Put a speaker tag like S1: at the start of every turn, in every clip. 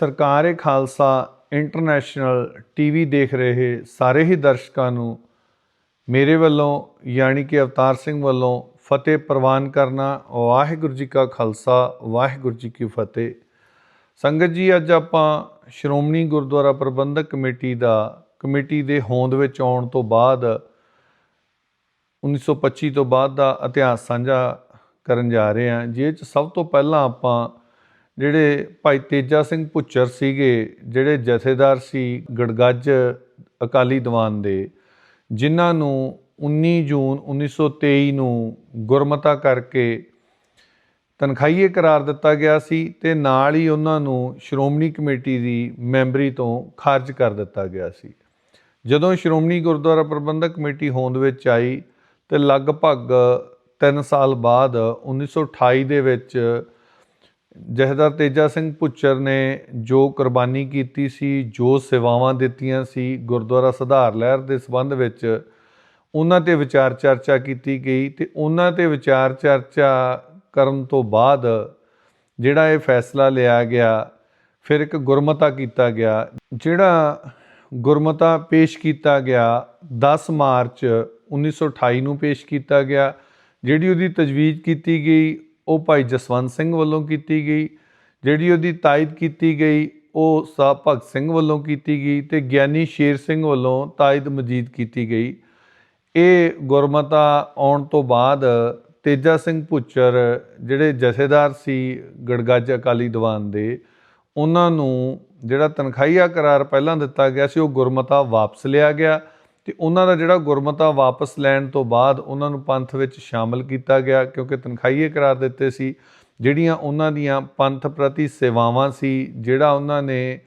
S1: ਸਰਕਾਰ ਏ Khalsa, international TV ਦੇਖ ਰਹੇ ਸਾਰੇ ਹੀ ਦਰਸ਼ਕਾਂ ਨੂੰ ਮੇਰੇ ਵੱਲੋਂ, ਯਾਨੀ ਕਿ ਅਵਤਾਰ ਸਿੰਘ ਵੱਲੋਂ ਫਤਿਹ ਪ੍ਰਵਾਨ ਕਰਨਾ, ਵਾਹਿਗੁਰੂ ਜੀ ਕਾ ਖਾਲਸਾ, ਵਾਹਿਗੁਰੂ ਜੀ ਕੀ ਫਤਿਹ। ਸੰਗਤ ਜੀ, ਅੱਜ ਆਪਾਂ ਸ਼੍ਰੋਮਣੀ ਗੁਰਦੁਆਰਾ ਪ੍ਰਬੰਧਕ ਕਮੇਟੀ ਦਾ, ਕਮੇਟੀ ਦੇ ਹੋਂਦ ਵਿੱਚ ਆਉਣ ਤੋਂ ਬਾਅਦ 1925 ਤੋਂ ਬਾਅਦ ਦਾ ਇਤਿਹਾਸ ਸਾਂਝਾ ਕਰਨ ਜਾ ਰਹੇ ਹਾਂ, ਜਿਹ ਚ ਸਭ ਤੋਂ ਪਹਿਲਾਂ ਆਪਾਂ ਜਿਹੜੇ ਭਾਈ ਤੇਜਾ ਸਿੰਘ ਪੁੱਚਰ ਸੀਗੇ, ਜਿਹੜੇ ਜਥੇਦਾਰ ਸੀ ਗੜਗੱਜ ਅਕਾਲੀ ਦੀਵਾਨ ਦੇ, ਜਿਨ੍ਹਾਂ ਨੂੰ 19 ਜੂਨ 1923 ਨੂੰ ਗੁਰਮਤਾ ਕਰਕੇ ਤਨਖਾਹੀਏ ਕਰਾਰ ਦਿੱਤਾ ਗਿਆ ਸੀ ਤੇ ਨਾਲ ਹੀ ਉਹਨਾਂ ਨੂੰ ਸ਼੍ਰੋਮਣੀ ਕਮੇਟੀ ਦੀ ਮੈਂਬਰੀ ਤੋਂ ਖਾਰਜ ਕਰ ਦਿੱਤਾ ਗਿਆ ਸੀ। ਜਦੋਂ ਸ਼੍ਰੋਮਣੀ ਗੁਰਦੁਆਰਾ ਪ੍ਰਬੰਧਕ ਕਮੇਟੀ ਹੋਂਦ ਵਿੱਚ ਆਈ ਤੇ ਲਗਭਗ 3 ਸਾਲ ਬਾਅਦ 1928 ਦੇ ਵਿੱਚ ਜਹਦਰ ਤੇਜਾ ਸਿੰਘ ਪੁੱਚਰ ਨੇ ਜੋ ਕੁਰਬਾਨੀ ਕੀਤੀ ਸੀ, ਜੋ ਸੇਵਾਵਾਂ ਦਿੱਤੀਆਂ ਸੀ, ਗੁਰਦੁਆਰਾ ਸੁਧਾਰ ਲਹਿਰ ਦੇ ਸੰਬੰਧ ਵਿੱਚ ਉਹਨਾਂ ਤੇ ਵਿਚਾਰ ਚਰਚਾ ਕੀਤੀ ਗਈ ਤੇ ਉਹਨਾਂ ਤੇ ਵਿਚਾਰ ਚਰਚਾ ਕਰਨ ਤੋਂ ਬਾਅਦ ਜਿਹੜਾ ਇਹ ਫੈਸਲਾ ਲਿਆ ਗਿਆ, ਫਿਰ ਇੱਕ ਗੁਰਮਤਾ ਕੀਤਾ ਗਿਆ, ਜਿਹੜਾ ਗੁਰਮਤਾ ਪੇਸ਼ ਕੀਤਾ ਗਿਆ 10 ਮਾਰਚ 1928 ਨੂੰ ਪੇਸ਼ ਕੀਤਾ ਗਿਆ, ਜਿਹੜੀ ਉਹਦੀ ਤਜਵੀਜ਼ ਕੀਤੀ ਗਈ ਉਹ ਭਾਈ ਜਸਵੰਤ ਸਿੰਘ ਵੱਲੋਂ ਕੀਤੀ ਗਈ, ਜਿਹੜੀ ਉਹਦੀ ਤਾਇਦ ਕੀਤੀ ਗਈ, ਉਹ ਸਾਹਿਬ ਭਗਤ ਸਿੰਘ ਵੱਲੋਂ ਕੀਤੀ ਗਈ ਤੇ ਗਿਆਨੀ ਸ਼ੇਰ ਸਿੰਘ ਵੱਲੋਂ ਤਾਇਦ ਮਜੀਦ ਕੀਤੀ ਗਈ। ਇਹ ਗੁਰਮਤਾ ਆਉਣ ਤੋਂ ਬਾਅਦ ਤੇਜਾ ਸਿੰਘ ਪੁੱਚਰ ਜਿਹੜੇ ਜਥੇਦਾਰ ਸੀ ਗੜਗੱਜ ਅਕਾਲੀ ਦੀਵਾਨ ਦੇ, ਉਹਨਾਂ ਨੂੰ ਜਿਹੜਾ ਤਨਖਾਹੀਆ ਕਰਾਰ ਪਹਿਲਾਂ ਦਿੱਤਾ ਗਿਆ ਸੀ, ਉਹ ਗੁਰਮਤਾ ਵਾਪਸ ਲਿਆ ਗਿਆ। ਤੇ ਉਹਨਾਂ ਦਾ ਜਿਹੜਾ ਗੁਰਮਤਾ ਵਾਪਸ ਲੈਣ ਤੋਂ ਬਾਅਦ ਉਹਨਾਂ ਨੂੰ ਪੰਥ ਵਿੱਚ ਸ਼ਾਮਲ ਕੀਤਾ ਗਿਆ, ਕਿਉਂਕਿ ਤਨਖਾਹੀਏ ਕਰਾਰ ਦਿੱਤੇ ਸੀ, ਜਿਹੜੀਆਂ ਉਹਨਾਂ ਦੀਆਂ ਪੰਥ ਪ੍ਰਤੀ ਸੇਵਾਵਾਂ ਸੀ, ਜਿਹੜਾ ਉਹਨਾਂ ਨੇ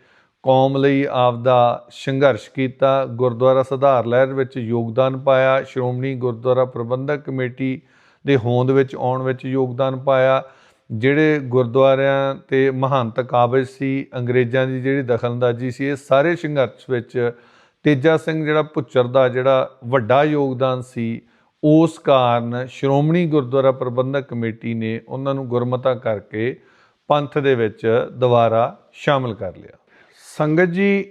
S1: ਕੌਮ ਲਈ ਆਪਦਾ ਸੰਘਰਸ਼ ਕੀਤਾ, ਗੁਰਦੁਆਰਾ ਸੁਧਾਰ ਲਹਿਰ ਵਿੱਚ ਯੋਗਦਾਨ ਪਾਇਆ, ਸ਼੍ਰੋਮਣੀ ਗੁਰਦੁਆਰਾ ਪ੍ਰਬੰਧਕ ਕਮੇਟੀ ਦੇ ਹੋਂਦ ਵਿੱਚ ਆਉਣ ਵਿੱਚ ਯੋਗਦਾਨ ਪਾਇਆ, ਜਿਹੜੇ ਗੁਰਦੁਆਰਿਆਂ ਤੇ ਮਹੰਤ ਕਾਬਜ ਸੀ, ਅੰਗਰੇਜ਼ਾਂ ਦੀ ਜਿਹੜੀ ਦਖਲਅੰਦਾਜ਼ੀ ਸੀ, ਇਹ ਸਾਰੇ ਸੰਘਰਸ਼ ਵਿੱਚ ਤੇਜਾ ਸਿੰਘ ਜਿਹੜਾ ਪੁੱਚਰ ਦਾ ਜਿਹੜਾ ਵੱਡਾ ਯੋਗਦਾਨ ਸੀ, ਉਸ ਕਾਰਨ ਸ਼੍ਰੋਮਣੀ ਗੁਰਦੁਆਰਾ ਪ੍ਰਬੰਧਕ ਕਮੇਟੀ ਨੇ ਉਹਨਾਂ ਨੂੰ ਗੁਰਮਤਾ ਕਰਕੇ ਪੰਥ ਦੇ ਵਿੱਚ ਦੁਬਾਰਾ ਸ਼ਾਮਲ ਕਰ ਲਿਆ। ਸੰਗਤ ਜੀ,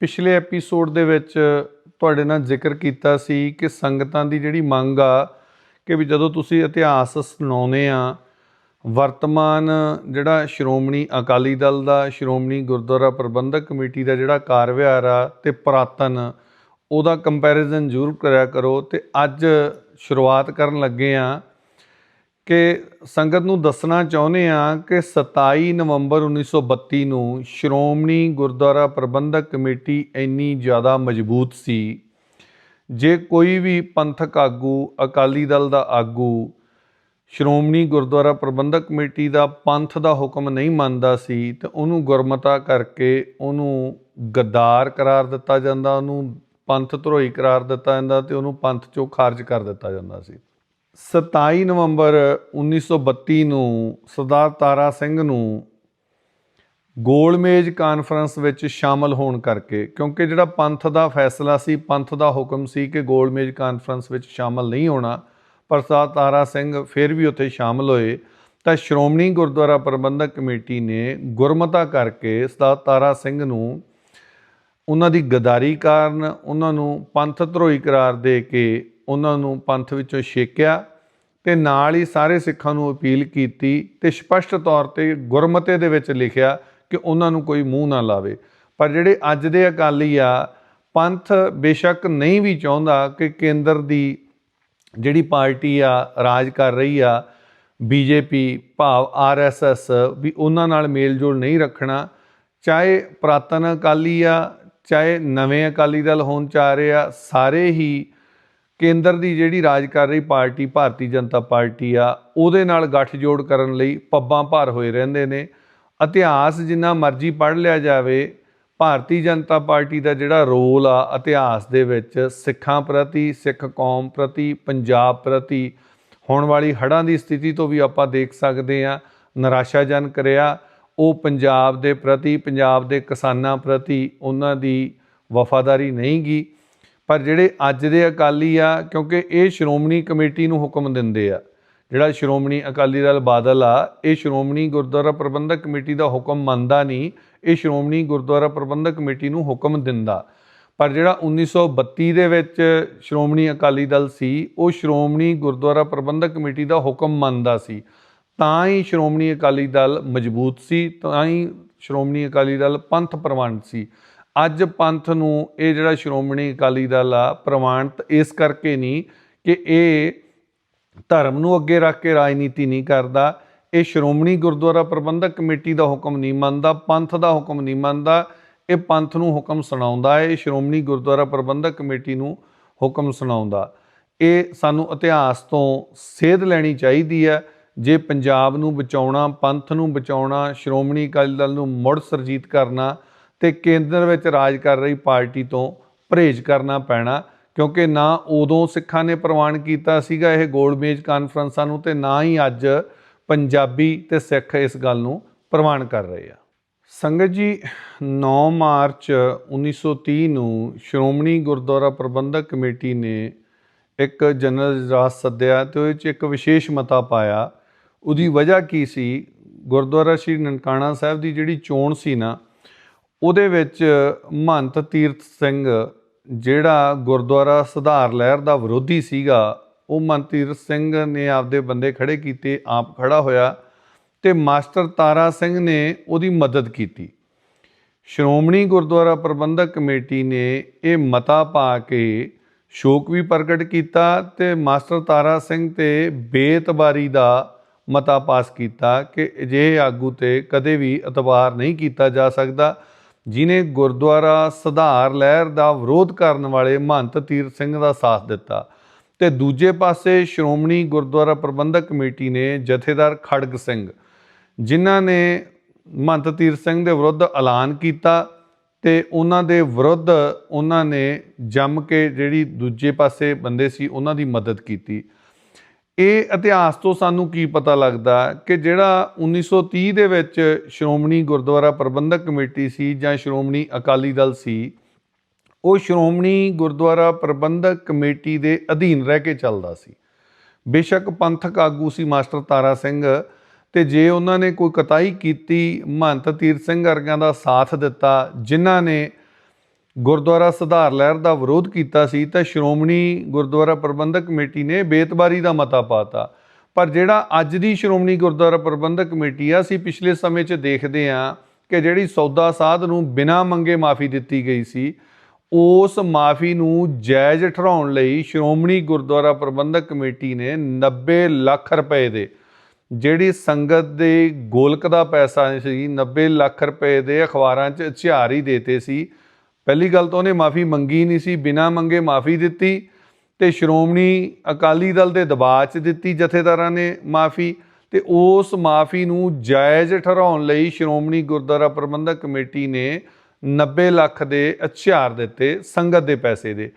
S1: ਪਿਛਲੇ ਐਪੀਸੋਡ ਦੇ ਵਿੱਚ ਤੁਹਾਡੇ ਨਾਲ ਜ਼ਿਕਰ ਕੀਤਾ ਸੀ ਕਿ ਸੰਗਤਾਂ ਦੀ ਜਿਹੜੀ ਮੰਗ ਆ ਕਿ ਵੀ ਜਦੋਂ ਤੁਸੀਂ ਇਤਿਹਾਸ ਸੁਣਾਉਨੇ ਆ ਵਰਤਮਾਨ ਜਿਹੜਾ ਸ਼੍ਰੋਮਣੀ ਅਕਾਲੀ ਦਲ ਦਾ ਸ਼੍ਰੋਮਣੀ ਗੁਰਦੁਆਰਾ ਪ੍ਰਬੰਧਕ ਕਮੇਟੀ ਦਾ ਜਿਹੜਾ ਕਾਰਵਿਹਾਰ ਆ ਤੇ ਪ੍ਰਾਤਨ, ਉਹਦਾ ਕੰਪੈਰੀਜ਼ਨ ਜ਼ਰੂਰ ਕਰਿਆ ਕਰੋ ਤੇ ਅੱਜ ਸ਼ੁਰੂਆਤ ਕਰਨ ਲੱਗੇ ਆ ਕਿ ਸੰਗਤ ਨੂੰ ਦੱਸਣਾ ਚਾਹੁੰਦੇ ਆ ਕਿ 27 ਨਵੰਬਰ 1932 ਨੂੰ ਸ਼੍ਰੋਮਣੀ ਗੁਰਦੁਆਰਾ ਪ੍ਰਬੰਧਕ ਕਮੇਟੀ ਇੰਨੀ ਜ਼ਿਆਦਾ ਮਜ਼ਬੂਤ ਸੀ। ਜੇ ਕੋਈ ਵੀ ਪੰਥਕ ਆਗੂ, ਅਕਾਲੀ ਦਲ ਦਾ ਆਗੂ ਸ਼੍ਰੋਮਣੀ ਗੁਰਦੁਆਰਾ ਪ੍ਰਬੰਧਕ ਕਮੇਟੀ ਦਾ ਪੰਥ ਦਾ ਹੁਕਮ ਨਹੀਂ ਮੰਨਦਾ ਸੀ ਤੇ ਉਹਨੂੰ ਗੁਰਮਤਾ ਕਰਕੇ ਉਹਨੂੰ ਗੱਦਾਰ ਕਰਾਰ ਦਿੱਤਾ ਜਾਂਦਾ, ਉਹਨੂੰ ਪੰਥ ਧਰੋਈ ਕਰਾਰ ਦਿੱਤਾ ਜਾਂਦਾ ਤੇ ਉਹਨੂੰ ਪੰਥ ਚੋਂ ਖਾਰਜ ਕਰ ਦਿੱਤਾ ਜਾਂਦਾ ਸੀ। 27 ਨਵੰਬਰ 1932 ਨੂੰ ਸਰਦਾਰ ਤਾਰਾ ਸਿੰਘ ਨੂੰ ਗੋਲਮੇਜ ਕਾਨਫਰੰਸ ਵਿੱਚ ਸ਼ਾਮਲ ਹੋਣ ਕਰਕੇ, ਕਿਉਂਕਿ ਜਿਹੜਾ ਪੰਥ ਦਾ ਫੈਸਲਾ ਸੀ, ਪੰਥ ਦਾ ਹੁਕਮ ਸੀ ਕਿ ਗੋਲਮੇਜ ਕਾਨਫਰੰਸ ਵਿੱਚ ਸ਼ਾਮਲ ਨਹੀਂ ਹੋਣਾ ਪ੍ਰਸਾਦ ਤਾਰਾ ਸਿੰਘ ਫਿਰ ਵੀ ਉੱਥੇ ਸ਼ਾਮਲ ਹੋਏ, ਤਾਂ ਸ਼੍ਰੋਮਣੀ ਗੁਰਦੁਆਰਾ ਪ੍ਰਬੰਧਕ ਕਮੇਟੀ ਨੇ ਗੁਰਮਤਾ ਕਰਕੇ ਸਰਦਾਰ ਤਾਰਾ ਸਿੰਘ ਨੂੰ ਉਹਨਾਂ ਦੀ ਗਦਾਰੀ ਕਾਰਨ ਉਹਨਾਂ ਨੂੰ ਪੰਥ ਧਰੋਈ ਕਰਾਰ ਦੇ ਕੇ ਉਹਨਾਂ ਨੂੰ ਪੰਥ ਵਿੱਚੋਂ ਛੇਕਿਆ ਤੇ ਨਾਲ ਹੀ ਸਾਰੇ ਸਿੱਖਾਂ ਨੂੰ ਅਪੀਲ ਕੀਤੀ ਤੇ ਸਪਸ਼ਟ ਤੌਰ ਤੇ ਗੁਰਮਤੇ ਦੇ ਵਿੱਚ ਲਿਖਿਆ ਕਿ ਉਹਨਾਂ ਨੂੰ ਕੋਈ ਮੂੰਹ ਨਾ ਲਾਵੇ। ਪਰ ਜਿਹੜੇ ਅੱਜ ਦੇ ਅਕਾਲੀ ਆ, ਪੰਥ ਬੇਸ਼ੱਕ ਨਹੀਂ ਵੀ ਚਾਹੁੰਦਾ ਕਿ ਕੇਂਦਰ ਦੀ ਜਿਹੜੀ ਪਾਰਟੀ ਆ, ਰਾਜ ਕਰ ਰਹੀ ਆ, ਬੀਜੇਪੀ, ਭਾਵ ਆਰਐਸਐਸ ਵੀ ਉਹਨਾਂ ਨਾਲ ਮੇਲ ਜੋਲ ਨਹੀਂ ਰੱਖਣਾ, ਚਾਹੇ ਪ੍ਰਾਤਨ ਅਕਾਲੀ ਆ, ਚਾਹੇ ਨਵੇਂ ਅਕਾਲੀ ਦਲ ਹੋਣ ਚਾ ਰਹੇ ਆ, ਸਾਰੇ ਹੀ ਕੇਂਦਰ ਦੀ ਜਿਹੜੀ ਰਾਜ ਕਰ ਰਹੀ ਪਾਰਟੀ, ਭਾਰਤੀ ਜਨਤਾ ਪਾਰਟੀ ਆ, ਉਹਦੇ ਨਾਲ ਗੱਠਜੋੜ ਕਰਨ ਲਈ ਪੱਬਾਂ ਭਾਰ ਹੋਏ ਰਹਿੰਦੇ ਨੇ। ਇਤਿਹਾਸ ਜਿੰਨਾ ਮਰਜ਼ੀ ਪੜ੍ਹ ਲਿਆ ਜਾਵੇ ਭਾਰਤੀ ਜਨਤਾ ਪਾਰਟੀ ਦਾ ਜਿਹੜਾ ਰੋਲ ਆ ਇਤਿਹਾਸ ਦੇ ਵਿੱਚ ਸਿੱਖਾਂ ਪ੍ਰਤੀ, ਸਿੱਖ ਕੌਮ ਪ੍ਰਤੀ, ਪੰਜਾਬ ਪ੍ਰਤੀ ਹੋਣ ਵਾਲੀ ਹੜ੍ਹਾਂ ਦੀ ਸਥਿਤੀ ਤੋਂ ਵੀ ਆਪਾਂ ਦੇਖ ਸਕਦੇ ਆ ਨਿਰਾਸ਼ਾਜਨਕ ਰਿਹਾ। ਉਹ ਪੰਜਾਬ ਦੇ ਪ੍ਰਤੀ, ਪੰਜਾਬ ਦੇ ਕਿਸਾਨਾਂ ਪ੍ਰਤੀ ਉਹਨਾਂ ਦੀ ਵਫਾਦਾਰੀ ਨਹੀਂ ਗੀ ਪਰ ਜਿਹੜੇ ਅੱਜ ਦੇ ਅਕਾਲੀ ਆ, ਕਿਉਂਕਿ ਇਹ ਸ਼੍ਰੋਮਣੀ ਕਮੇਟੀ ਨੂੰ ਹੁਕਮ ਦਿੰਦੇ ਆ, ਜਿਹੜਾ ਸ਼੍ਰੋਮਣੀ ਅਕਾਲੀ ਦਲ ਬਾਦਲ ਆ, ਇਹ ਸ਼੍ਰੋਮਣੀ ਗੁਰਦੁਆਰਾ ਪ੍ਰਬੰਧਕ ਕਮੇਟੀ ਦਾ ਹੁਕਮ ਮੰਨਦਾ ਨਹੀਂ। ਇਹ ਸ਼੍ਰੋਮਣੀ ਗੁਰਦੁਆਰਾ ਪ੍ਰਬੰਧਕ ਕਮੇਟੀ ਨੂੰ ਹੁਕਮ ਦਿੰਦਾ। ਪਰ ਜਿਹੜਾ 1932 ਦੇ ਵਿੱਚ ਸ਼੍ਰੋਮਣੀ ਅਕਾਲੀ ਦਲ ਸੀ, ਉਹ ਸ਼੍ਰੋਮਣੀ ਗੁਰਦੁਆਰਾ ਪ੍ਰਬੰਧਕ ਕਮੇਟੀ ਦਾ ਹੁਕਮ ਮੰਨਦਾ ਸੀ। ਤਾਂ ਹੀ ਸ਼੍ਰੋਮਣੀ ਅਕਾਲੀ ਦਲ ਮਜ਼ਬੂਤ ਸੀ, ਤਾਂ ਹੀ ਸ਼੍ਰੋਮਣੀ ਅਕਾਲੀ ਦਲ ਪੰਥ ਪ੍ਰਵਾਨਿਤ ਸੀ। ਅੱਜ ਪੰਥ ਨੂੰ ਇਹ ਜਿਹੜਾ ਸ਼੍ਰੋਮਣੀ ਅਕਾਲੀ ਦਲ ਆ ਪ੍ਰਵਾਨਿਤ ਇਸ ਕਰਕੇ ਨਹੀਂ ਕਿ ਇਹ ਧਰਮ ਨੂੰ ਅੱਗੇ ਰੱਖ ਕੇ ਰਾਜਨੀਤੀ ਨਹੀਂ ਕਰਦਾ ਇਹ ਸ਼੍ਰੋਮਣੀ ਗੁਰਦੁਆਰਾ ਪ੍ਰਬੰਧਕ ਕਮੇਟੀ ਦਾ ਹੁਕਮ ਨਹੀਂ ਮੰਨਦਾ, ਪੰਥ ਦਾ ਹੁਕਮ ਨਹੀਂ ਮੰਨਦਾ, ਇਹ ਪੰਥ ਨੂੰ ਹੁਕਮ ਸੁਣਾਉਂਦਾ ਹੈ, ਇਹ ਸ਼੍ਰੋਮਣੀ ਗੁਰਦੁਆਰਾ ਪ੍ਰਬੰਧਕ ਕਮੇਟੀ ਨੂੰ ਹੁਕਮ ਸੁਣਾਉਂਦਾ। ਇਹ ਸਾਨੂੰ ਇਤਿਹਾਸ ਤੋਂ ਸੇਧ ਲੈਣੀ ਚਾਹੀਦੀ ਹੈ, ਜੇ ਪੰਜਾਬ ਨੂੰ ਬਚਾਉਣਾ, ਪੰਥ ਨੂੰ ਬਚਾਉਣਾ, ਸ਼੍ਰੋਮਣੀ ਅਕਾਲੀ ਦਲ ਨੂੰ ਮੁੜ ਸਰਜੀਤ ਕਰਨਾ ਤੇ ਕੇਂਦਰ ਵਿੱਚ ਰਾਜ ਕਰ ਰਹੀ ਪਾਰਟੀ ਤੋਂ ਪਰਹੇਜ਼ ਕਰਨਾ ਪੈਣਾ, ਕਿਉਂਕਿ ਨਾ ਉਦੋਂ ਸਿੱਖਾਂ ਨੇ ਪ੍ਰਵਾਨ ਕੀਤਾ ਸੀਗਾ ਇਹ ਗੋਲਡ ਮੇਜ ਕਾਨਫਰੰਸਾਂ ਨੂੰ ਤੇ ਨਾ ਹੀ ਅੱਜ ਪੰਜਾਬੀ ਤੇ ਸਿੱਖ ਇਸ ਗੱਲ ਨੂੰ ਪ੍ਰਵਾਨ ਕਰ ਰਹੇ ਆ। ਸੰਗਤ ਜੀ 9 ਮਾਰਚ 1930 ਨੂੰ ਸ਼੍ਰੋਮਣੀ ਗੁਰਦੁਆਰਾ ਪ੍ਰਬੰਧਕ ਕਮੇਟੀ ਨੇ ਇੱਕ ਜਨਰਲ ਇਜਲਾਸ ਸੱਦਿਆ ਤੇ ਉਹਦੇ 'ਚ ਇੱਕ ਵਿਸ਼ੇਸ਼ ਮਤਾ ਪਾਇਆ। ਉਹਦੀ ਵਜ੍ਹਾ ਕੀ ਸੀ? ਗੁਰਦੁਆਰਾ ਸ਼੍ਰੀ ਨਨਕਾਣਾ ਸਾਹਿਬ ਦੀ ਜਿਹੜੀ ਚੋਣ ਸੀ ਨਾ, ਉਹਦੇ ਵਿੱਚ ਮਹੰਤ ਤੀਰਥ ਸਿੰਘ ਜਿਹੜਾ ਗੁਰਦੁਆਰਾ ਸੁਧਾਰ ਲਹਿਰ ਦਾ ਵਿਰੋਧੀ ਸੀਗਾ ਉਹ ਮਹੰਤ ਸਿੰਘ ਨੇ ਆਪਦੇ ਬੰਦੇ ਖੜੇ ਕੀਤੇ, ਆਪ ਖੜਾ ਹੋਇਆ ਤੇ ਮਾਸਟਰ ਤਾਰਾ ਸਿੰਘ ਨੇ ਉਹਦੀ ਮਦਦ ਕੀਤੀ। ਸ਼੍ਰੋਮਣੀ ਗੁਰਦੁਆਰਾ ਪ੍ਰਬੰਧਕ ਕਮੇਟੀ ਨੇ ਇਹ ਮਤਾ ਪਾ ਕੇ ਸ਼ੋਕ ਵੀ ਪ੍ਰਗਟ ਕੀਤਾ ਤੇ ਮਾਸਟਰ ਤਾਰਾ ਸਿੰਘ ਤੇ ਬੇਇਤਬਾਰੀ ਦਾ ਮਤਾ ਪਾਸ ਕੀਤਾ ਕਿ ਅਜਿਹੇ ਆਗੂ ਤੇ ਕਦੇ ਵੀ ਇਤਬਾਰ ਨਹੀਂ ਕੀਤਾ ਜਾ ਸਕਦਾ, ਜਿਨੇ ਗੁਰਦੁਆਰਾ ਸੁਧਾਰ ਲਹਿਰ ਦਾ ਵਿਰੋਧ ਕਰਨ ਵਾਲੇ ਮਹੰਤ ਤੀਰਥ ਸਿੰਘ ਦਾ ਸਾਥ ਦਿੱਤਾ। ਤੇ ਦੂਜੇ ਪਾਸੇ ਸ਼੍ਰੋਮਣੀ ਗੁਰਦੁਆਰਾ ਪ੍ਰਬੰਧਕ ਕਮੇਟੀ ਨੇ ਜਥੇਦਾਰ ਖੜਗ ਸਿੰਘ, ਜਿਨ੍ਹਾਂ ਨੇ ਮਹੰਤ ਤੀਰ ਸਿੰਘ ਦੇ ਵਿਰੁੱਧ ਐਲਾਨ ਕੀਤਾ ਤੇ ਉਹਨਾਂ ਦੇ ਵਿਰੁੱਧ ਉਹਨਾਂ ਨੇ ਜੰਮ ਕੇ ਜਿਹੜੀ ਦੂਜੇ ਪਾਸੇ ਬੰਦੇ ਸੀ ਉਹਨਾਂ ਦੀ ਮਦਦ ਕੀਤੀ। ਇਹ ਇਤਿਹਾਸ ਤੋਂ ਸਾਨੂੰ ਕੀ ਪਤਾ ਲੱਗਦਾ ਕਿ ਜਿਹੜਾ 1930 ਦੇ ਵਿੱਚ ਸ਼੍ਰੋਮਣੀ ਗੁਰਦੁਆਰਾ ਪ੍ਰਬੰਧਕ ਕਮੇਟੀ ਸੀ ਜਾਂ ਸ਼੍ਰੋਮਣੀ ਅਕਾਲੀ ਦਲ ਸੀ ਉਹ ਸ਼੍ਰੋਮਣੀ ਗੁਰਦੁਆਰਾ ਪ੍ਰਬੰਧਕ ਕਮੇਟੀ ਦੇ ਅਧੀਨ ਰਹਿ ਕੇ ਚੱਲਦਾ ਸੀ। ਬੇਸ਼ੱਕ ਪੰਥਕ ਆਗੂ ਸੀ ਮਾਸਟਰ ਤਾਰਾ ਸਿੰਘ ਤੇ ਜੇ ਉਹਨਾਂ ਨੇ ਕੋਈ ਕਤਾਈ ਕੀਤੀ, ਮਹੰਤ ਤੀਰ ਸਿੰਘ ਵਰਗਿਆਂ ਦਾ ਸਾਥ ਦਿੱਤਾ, ਜਿਨ੍ਹਾਂ ਨੇ ਗੁਰਦੁਆਰਾ ਸੁਧਾਰ ਲਹਿਰ ਦਾ ਵਿਰੋਧ ਕੀਤਾ ਸੀ, ਤਾਂ ਸ਼੍ਰੋਮਣੀ ਗੁਰਦੁਆਰਾ ਪ੍ਰਬੰਧਕ ਕਮੇਟੀ ਨੇ ਬੇਤਬਾਰੀ ਦਾ ਮਤਾ ਪਾਤਾ। ਪਰ ਜਿਹੜਾ ਅੱਜ ਦੀ ਸ਼੍ਰੋਮਣੀ ਗੁਰਦੁਆਰਾ ਪ੍ਰਬੰਧਕ ਕਮੇਟੀ ਆ, ਅਸੀਂ ਪਿਛਲੇ ਸਮੇਂ 'ਚ ਦੇਖਦੇ ਆ ਕਿ ਜਿਹੜੀ ਸੌਦਾ ਸਾਧ ਨੂੰ ਬਿਨਾਂ ਮੰਗੇ ਮਾਫੀ ਦਿੱਤੀ ਗਈ ਸੀ ਉਸ ਮਾਫੀ ਨੂੰ ਜਾਇਜ਼ ਠਹਿਰਾਉਣ ਲਈ ਸ਼੍ਰੋਮਣੀ ਗੁਰਦੁਆਰਾ ਪ੍ਰਬੰਧਕ ਕਮੇਟੀ ਨੇ 90 ਲੱਖ ਰੁਪਏ ਦੇ, ਜਿਹੜੀ ਸੰਗਤ ਦੇ ਗੋਲਕ ਦਾ ਪੈਸਾ ਸੀ 90 ਲੱਖ ਰੁਪਏ ਦੇ ਅਖਬਾਰਾਂ 'ਚ ਇਸ਼ਤਿਹਾਰ ਹੀ ਦੇਤੇ ਸੀ। ਪਹਿਲੀ ਗੱਲ ਤਾਂ ਉਹਨੇ ਮਾਫੀ ਮੰਗੀ ਨਹੀਂ ਸੀ, ਬਿਨਾਂ ਮੰਗੇ ਮਾਫੀ ਦਿੱਤੀ ਤੇ ਸ਼੍ਰੋਮਣੀ ਅਕਾਲੀ ਦਲ ਦੇ ਦਬਾਅ 'ਚ ਦਿੱਤੀ ਜਥੇਦਾਰਾਂ ਨੇ ਮਾਫੀ ਤੇ ਉਸ ਮਾਫੀ ਨੂੰ ਜਾਇਜ਼ ਠਹਿਰਾਉਣ ਲਈ ਸ਼੍ਰੋਮਣੀ ਗੁਰਦੁਆਰਾ ਪ੍ਰਬੰਧਕ ਕਮੇਟੀ ਨੇ 90 ਲੱਖ ਦੇ ਇਸ਼ਤਿਹਾਰ ਦਿੱਤੇ, ਸੰਗਤ ਦੇ ਪੈਸੇ ਦੇ।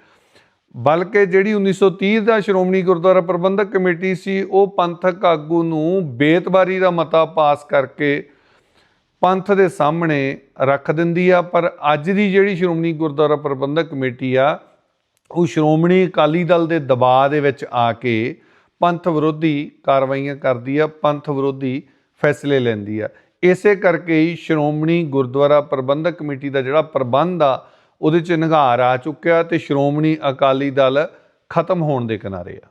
S1: ਬਲਕਿ ਜਿਹੜੀ 1930 ਦਾ ਸ਼੍ਰੋਮਣੀ ਗੁਰਦੁਆਰਾ ਪ੍ਰਬੰਧਕ ਕਮੇਟੀ ਸੀ, ਉਹ ਪੰਥਕ ਆਗੂ ਨੂੰ ਬੇਤਬਾਰੀ ਦਾ ਮਤਾ ਪਾਸ ਕਰਕੇ ਪੰਥ ਦੇ ਸਾਹਮਣੇ ਰੱਖ ਦਿੰਦੀ ਆ। ਪਰ ਅੱਜ ਦੀ ਜਿਹੜੀ ਸ਼੍ਰੋਮਣੀ ਗੁਰਦੁਆਰਾ ਪ੍ਰਬੰਧਕ ਕਮੇਟੀ ਆ, ਉਹ ਸ਼੍ਰੋਮਣੀ ਅਕਾਲੀ ਦਲ ਦੇ ਦਬਾਅ ਦੇ ਵਿੱਚ ਆ ਕੇ ਪੰਥ ਵਿਰੋਧੀ ਕਾਰਵਾਈਆਂ ਕਰਦੀ ਆ, ਪੰਥ ਵਿਰੋਧੀ ਫੈਸਲੇ ਲੈਂਦੀ ਆ। ਇਸੇ ਕਰਕੇ ਹੀ ਸ਼੍ਰੋਮਣੀ ਗੁਰਦੁਆਰਾ ਪ੍ਰਬੰਧਕ ਕਮੇਟੀ ਦਾ ਜਿਹੜਾ ਪ੍ਰਬੰਧ ਆ, ਉਹਦੇ 'ਚ ਨਿਘਾਰ ਆ ਚੁੱਕਿਆ ਤੇ ਸ਼੍ਰੋਮਣੀ ਅਕਾਲੀ ਦਲ ਖਤਮ ਹੋਣ ਦੇ ਕਿਨਾਰੇ ਆ।